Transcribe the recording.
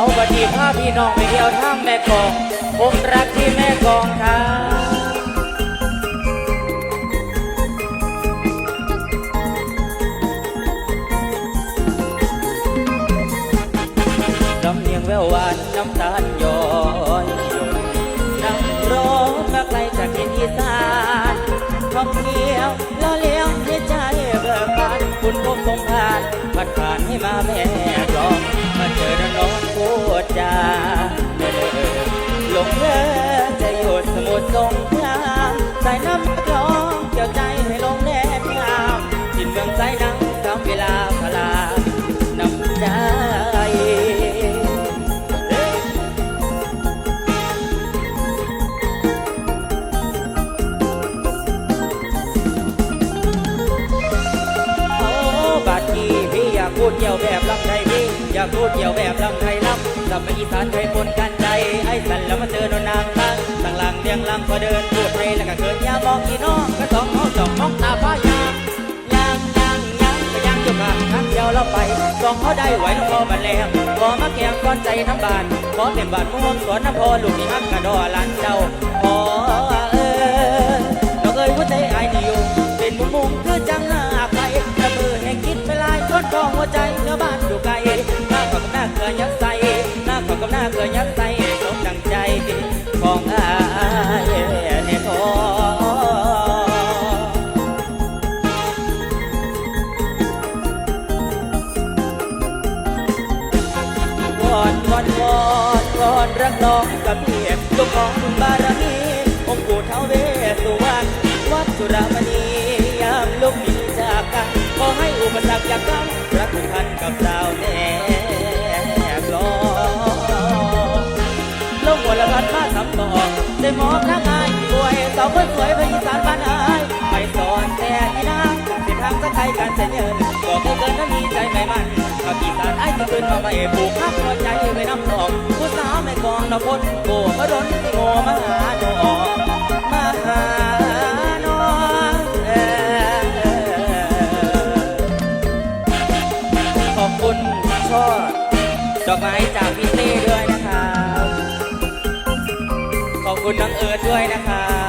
เอาบัดนี้พาพี่น้องไปเที่ยวทางแม่กองผมรักที่แม่กองครับลำเนียงแววหวานน้ำตาลย้อยนั่งรอมาไกลจากทินอีสานท่องเที่ยวละเลี้ยงให้ใจเบิกบานคุณพบสงผ่านพัดผ่านให้มาแม่ จะหดสมุทรสงครามสายน้ำกลองเกี่ยวใจให้ลงแดนงามทินเมืองใจนังสามเวลาพลาน้ำใจโอ้บาดกีพี่อยากพูดเกี่ยวแบบลำไทยพี่อยากพูดเกี่ยวแบบลำไทยลำสมัยอีสานเคยปนกัน ไอ้สันแล้วมาเจอโนนนางตั้งตั้งหลังเรียงลำพอเดินพูดไทยแล้วก็เกิดยามองพี่น้องก็สองเขาสองมองตาพ่ายามยางยางยางก็ยังอยู่ข้างทางเดียวเราไปสองเขาได้ไหวน้องพอมันแรงพอมาแกงก้อนใจทั้งบานขอเป็นบาดม่วงสวนน้ำพอลูกนี่ฮักกระดอลานเจ้าพอเออน้องเอ้ยหัวใจไอ้นี่อยู่เป็นมุมมุมคือจังหน้าใครละมือแห่งคิดไปลายทดกองหัวใจเนื้อบ้านอยู่ไกลหน้าขอกับหน้าเกลือยัดใส่หน้าขอกับหน้าเกลือยัด อนวอนวอนวอนรักน้องกับเพียรลูกของบุญบารมีองค์ปู่เท้าเวสสุวรรณวัดสุรามณียามลูกมีจากกันขอให้อุปสรรคอย่ากั้นรักผูกพันกับสาวแน่กลองลงบนละพัดมาทำต่อได้หมอบนักอายป่วยสาวคนสวยพ อีสานไอ้ที่ขึ้นมาไม่ผูกพักหัวใจไว้น้ำนองผู้สาวไม่กองนพ้นโกมาดนโง่มาหาโนอมาหาโนอขอบคุณช่อดอกไม้จากพี่เต้ด้วยนะครับ ขอบคุณน้องเอิร์ดด้วยนะครั